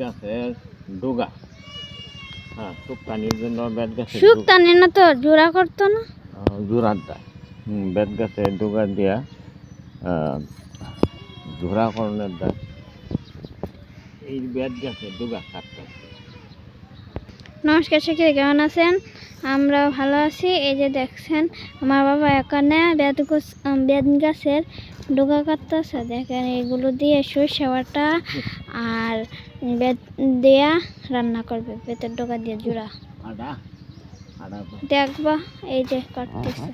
গাছের ডোগা। হ্যাঁ জন্য গাছের না তো জোড়া করতো না? গাছের ডোগা দিয়া জোড়া করণের এই বেত গাছের ডোগা কাটতে নমস্কার শিক্ষিত কেমন আছেন? আমরা ভালো আছি। এই যে দেখছেন আমার বাবা এখানে বেদ গাছের ডোকা কাটতেছে দেখেন এগুলো দিয়ে সরষে বাটা আর দেয়া রান্না করবে বেতের ডোকা দিয়ে জোড়া। দেখবা এই যে কাটতেছে।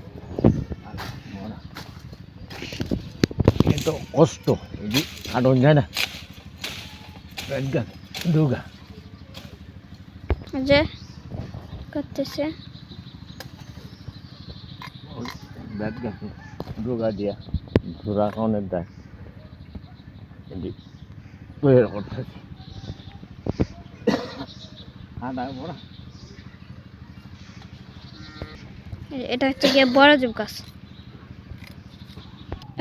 মরা এ তো কষ্ট কাটন যায় না। বেত গাছ ডোগা। এই যে দিয়া। জোড়া তৈরি করতেছে এটা হচ্ছে গিয়ে বড় জুব গাছ।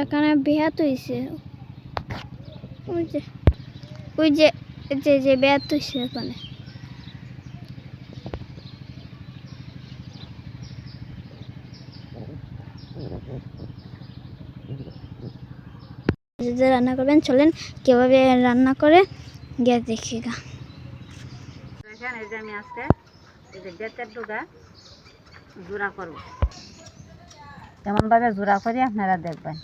এখানে বেহাত হয়েছে ওই যে ওই যে যে যে বেহাত হয়েছে এখানে। যে রান্না করবেন চলেন কীভাবে রান্না করে গিয়ে দেখি গা। দেখেন এই যে আমি আজকে এই যে বেতের ডুগা জোড়া করব। কেমনভাবে জোড়া করি আপনারা দেখবেন।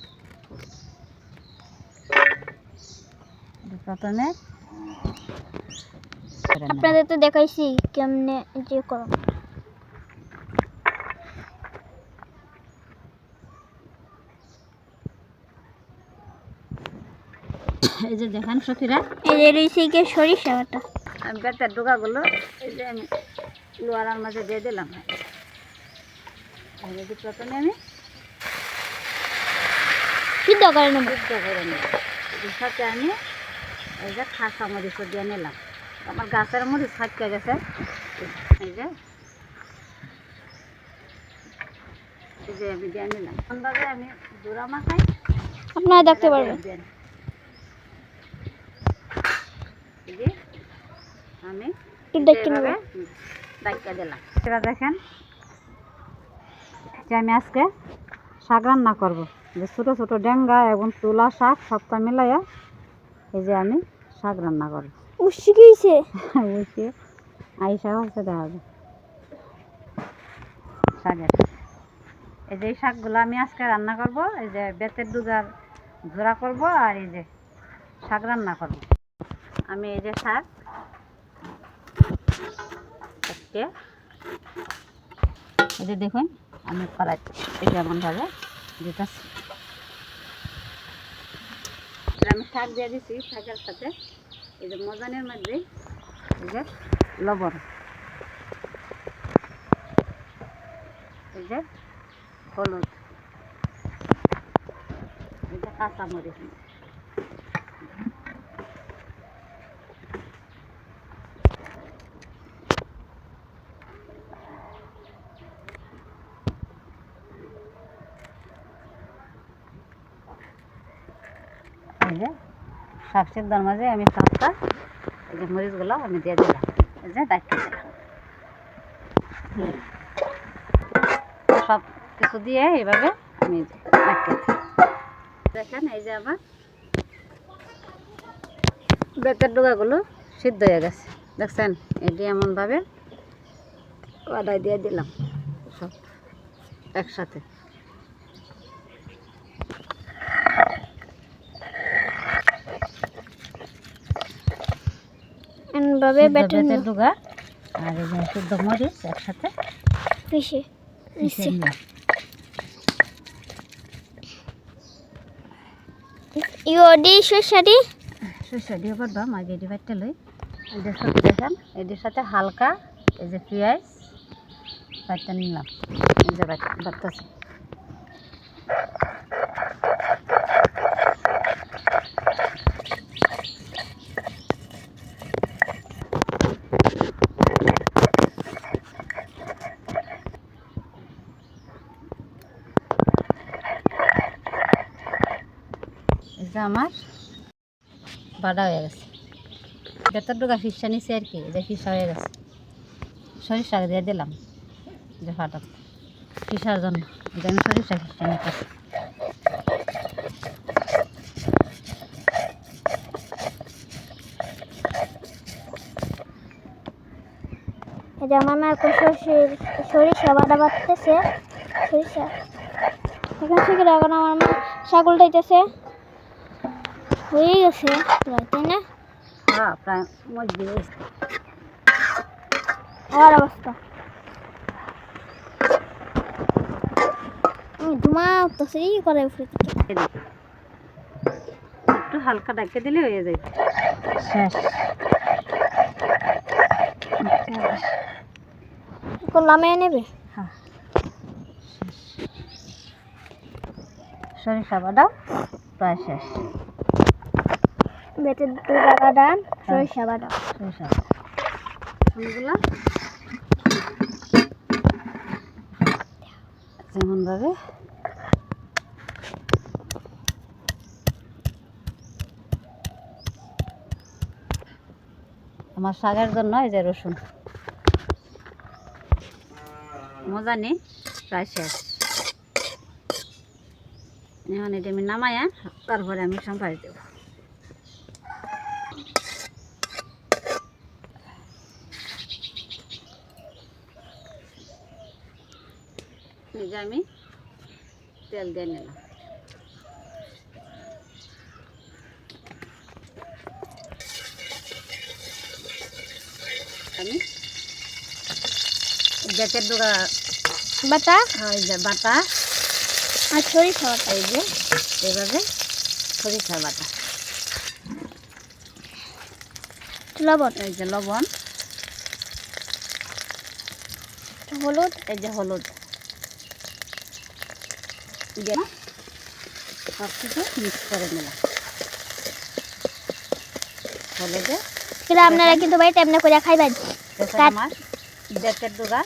প্রথমে আপনাদের তো দেখাইছি কেমনে যে করো এই যে দেখেন সখীরা। এই যে রয়েছে গিয়ে সরিষা বাটা। আমি বেতের ডুগাগুলো এই যে আমি লোয়ারার মাঝে দিয়ে দিলাম। যে প্রথমে আমি সিদ্ধ করে নেব। সিদ্ধ করে নেব। সাথে আমি এই যে খাসা মরিচ দিয়ে নিলাম। আমার গাছের মরিচ ফাটকে গেছে। এই যে এই যে আমি দিয়ে নিলাম। আমি জোড়া মাখাই। আপনারা দেখতে পারবেন। আমি ডাক্কা দিলাম। দেখেন যে আজকে শাক রান্না করব। যে ছোটো ছোটো ডেঙ্গা এবং তুলা শাক সবটা মিলাইয়া এই যে আমি শাক রান্না করব। উসি গিয়েছে বুঝছি আই শাক হচ্ছে দেখা যায়। শাকের। এই যে শাকগুলো আমি আজকে রান্না করব এই যে বেতের ঝোড়া করব আর এই যে শাক রান্না করব। আমি এই যে শাক আজকে এই যে দেখুন, আমি কড়াই এই যেমনভাবে দিতেছি। আমি শাক দিয়ে দিছি, শাকের সাথে এই যে মজানের মধ্যে এই যে লবণ। এই যে হলুদ। এই যে কাঁচামরিচ এই যে শাক সিদ্ধার মাঝে আমি শাকটা এই যে মরিচগুলো আমি দিয়ে দিলাম। এই যে দিলাম সব কিছু দিয়ে এইভাবে আমি ডাকিয়ে দেখেন, এই যে আমার বেতের ডোকাগুলো সিদ্ধ হয়ে গেছে। দেখছেন? এটি এমনভাবে কড়াই দিয়ে দিলাম সব একসাথে। ভাবে বেটে ডোকা আর এই শুদ্ধ মরিচ একসাথে পিষে পিষে। নিলাম। ইওডি সরষাটি সরষে দিয়ে করবাম আগে এটি বাটতে লই। এদের সাথে দেখেন এদের সাথে হালকা এই যে পেঁয়াজ বাটতে নিলাম। এই যে বাটতেছি যে আমার বাড়া হয়ে গেছে। বেতার ডোকা ফিসা নিছে আর কি যে ফিসা হয়ে গেছে। সরিষা দিয়ে দিলাম, যে ফাটাতে ফিসার জন্য। আমি সরিষা ফিসা নিতে এই যে আমার মা এখন সরিষা বাটা বাটতেছে সরিষা। এখন শিখে এখন আমার মা শাক উল্টাইতেছে হয়ে গেছে প্রায় তাই না? হ্যাঁ প্রায় মধ্যে গেছে। আমার অবস্থা। ধুমা উঠতেছে ই করে একটু হালকা ডাকে দিলে হয়ে যায়। শেষ। নেবে? হ্যাঁ। সরিষা প্রায় শেষ। বেটে দু টাকা ডান সরিষা। বাটা সরিষা ফুলগুলা যেমনভাবে। আমার শাকের জন্য এই যে রসুন। মজা নেই প্রায় শেষ। এখন এটা আমি নামায়া তারপরে আমি সম্পাদি দেবো। যে আমি। তেল দিয়ে নিলাম। আমি বেতের ডোকা বাটা? এই যে বাটা। আর সরিষা বাটা। এই যে এইভাবে সরিষা বাটা। লবণ। এই যে লবণ। হলুদ। এই যে হলুদ। দিয়ে সব কিছু মিক্স করে নিলাম। হলুদে কিন্তু আপনারা কিন্তু বাড়িতে এমনি করে খাইবেন। আমার বেতের ডোগা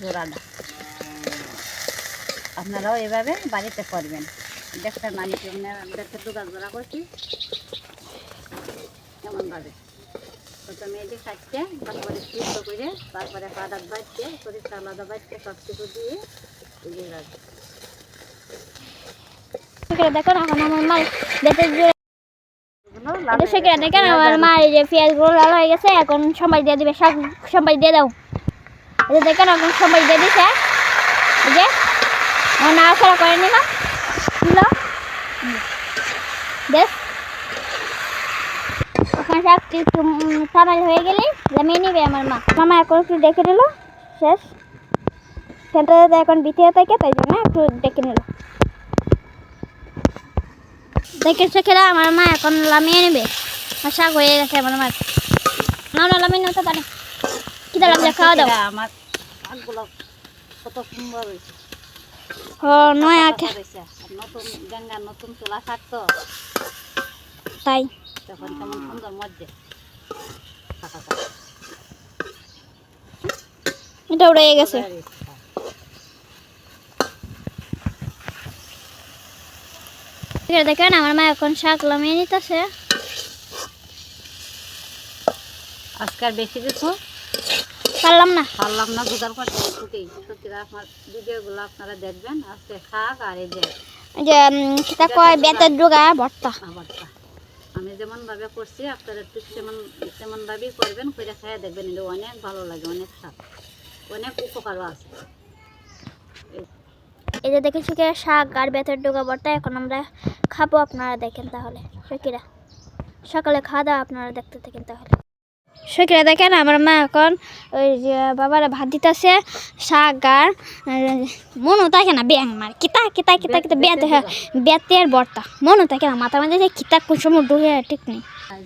জোড়াটা আপনারাও এভাবে বাড়িতে করবেন। দেখতেন আমি বেতের ডোগা জোড়া করছি? এমনভাবে প্রথমে যে কাটতে তারপরে সিদ্ধ করে তারপরে কাদাত বাড়তে সরিষা আলাদা বাড়তে সব কিছু দিয়ে রাখবে এখন আমার মা বেতের সেখানে দেখেন আমার এই যে পেঁয়াজগুলো লাল হয়ে গেছে, এখন সবাই দিয়ে দিবে শাক সবাই দিয়ে দাও। যে দেখেন এখন সবাই দিয়ে দিছে। এই যে, আমার করে নিলাম নিল বেশ ওখানে শাকটি একটু সামাল হয়ে গেলে নামিয়ে নিবে আমার মা। মামা এখন একটু দেখে নিল, শেষ। এখন বিতিয়ে থাকে, তাই জন্য একটু দেখে নিল। দেখে শেখেরা আমার মা এখন লামিয়ে নেবে। শাক হয়ে গেছে, আমার মা। আমরা লামিয়ে নিতে পারে কি দিলাম যে খাওয়া দাও। আমার কত সুন্দর হয়েছে ও, নয় আর নতুন গঙ্গা নতুন তোলা শাক তো তাই। তখন কেমন সুন্দর মধ্যে এটা উড়ে গেছে। এখানে দেখেন আমার মা এখন শাক লামিয়ে নিতেছে। আজকাল বেশি কিছু? পারলাম না। পারলাম না জোগাড় করতে সত্যি সত্যি আপনার ভিডিওগুলো আপনারা দেখবেন আজকে শাক আর এই যে যে সেটা কয় বেতের ডুগা ভর্তা। আবারটা আমি যেমন ভাবে করছি আপনারা একটু তেমন তেমন ভাবেই করবেন করে খাইয়া দেখবেন এটা অনেক ভালো লাগে অনেক শাক অনেক উপকারও আছে। এই যে দেখেছি শাক আর বেতের ডুগা ভর্তা এখন আমরা খাব আপনারা দেখেন তাহলে। সকিরা সকালে খাওয়া দাওয়া আপনারা দেখতে থাকেন তাহলে। সকিরা দেখেন আমার মা এখন ওই যে বাবারা ভাত দিতেছে শাক আর মনও থাকে না ব্যাং মার। কিতা কিতা কিতা কিতা বেতে হ্যাঁ বেতের ভর্তা মনও থাকে না মাথা মাঝে যে কিতা কোন সময় ঢুকে ঠিক নেই। আর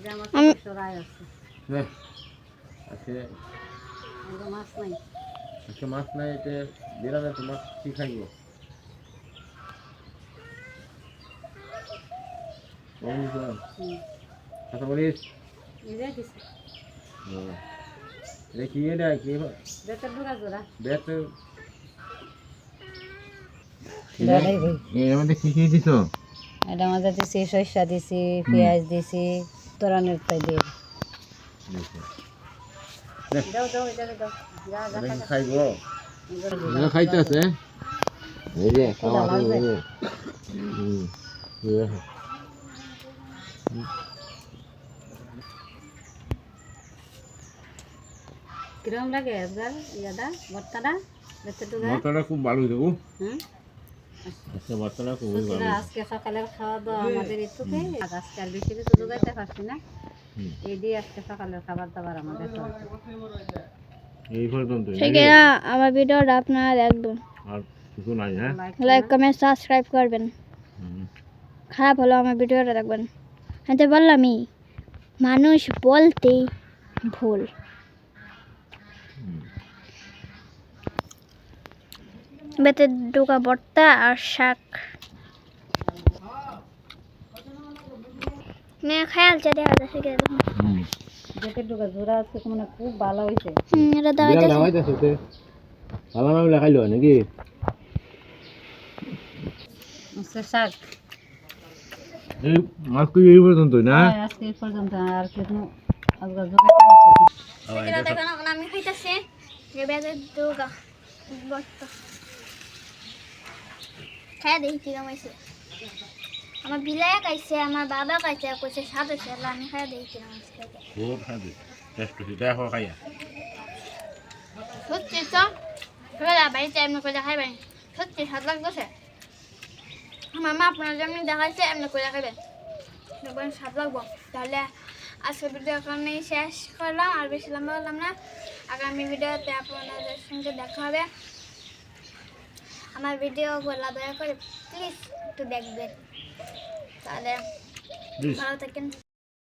মাছ নাই। মাছ নাই এতে দিলাম তো মাছ কি খাইব বলিস হুম। কথা বলিস দিছে। এটা কি এটা কি বেতের ডুগা জোড়া বেত এর মধ্যে কি কি দিছো এটা মাঝে দিছি সরিষা দিছি পেঁয়াজ দিছি উত্তরায়ণের তাই দিয়ে দেখ। দাও দাও এটা দাও যা যা এটা কি খা, খাইব খা। এটা খাইতেছে এই যে খাওয়া লাগবে? এই যে। হুম এই যে। কিরম লাগে ইয়াদা? খুব ভালো হুম? আজকে ভালো আজকে সকালের খাওয়া দাওয়া আমাদের ইতুকে আজকে আর বেশি কিছু যোগাইতে পারছি না। এই দিয়ে আজকে সকালের খাবার দাবার আমাদের এই পর্যন্ত। ঠিক আছে আমার ভিডিওটা আপনারা দেখবেন আর কিছু নাই হ্যাঁ? লাইক লাইক কমেন্ট সাবস্ক্রাইব করবেন। খারাপ হলো আমার ভিডিওটা দেখবেন। আমি তো বললামই মানুষ বলতেই ভুল। বেতের ডোকা ভর্তা আর শাক। মেয়ে খেয়াল চা দেখা যাচ্ছে কি দেখুন। যেতে টুকা জোড়া আজকে মানে খুব ভালো হয়েছে হুম, এটা। ভালো নাকি? শাক। এই আজকে এই পর্যন্ত না? হ্যাঁ, আজকে এই পর্যন্ত আর কিছু আমি খাইতেছি যে খাই দেখি কি কামাইছে আমার বিলায় খাইছে আমার বাবা খাইছে কইছে স্বাদ হয়েছে আমি খাই দেখি কি কামাইছে খাইতে খুব খাবে টেস্ট হচ্ছে দেখো খাইয়া। সত্যি তো? বাড়িতে এমনি করে সত্যি স্বাদ লাগতেছে? আমার মা আপনার যেমনি দেখাইছে এমনি করে রাখবে দেখবেন স্বাদ লাগবো। তাহলে আজকে ভিডিও এখানেই শেষ করলাম আর বেশি লম্বা করলাম না। আগামী ভিডিওতে আপনাদের সঙ্গে দেখা হবে। আমার ভিডিওগুলো দয়া করে প্লিজ একটু দেখবেন। তাহলে. ভালো থাকেন।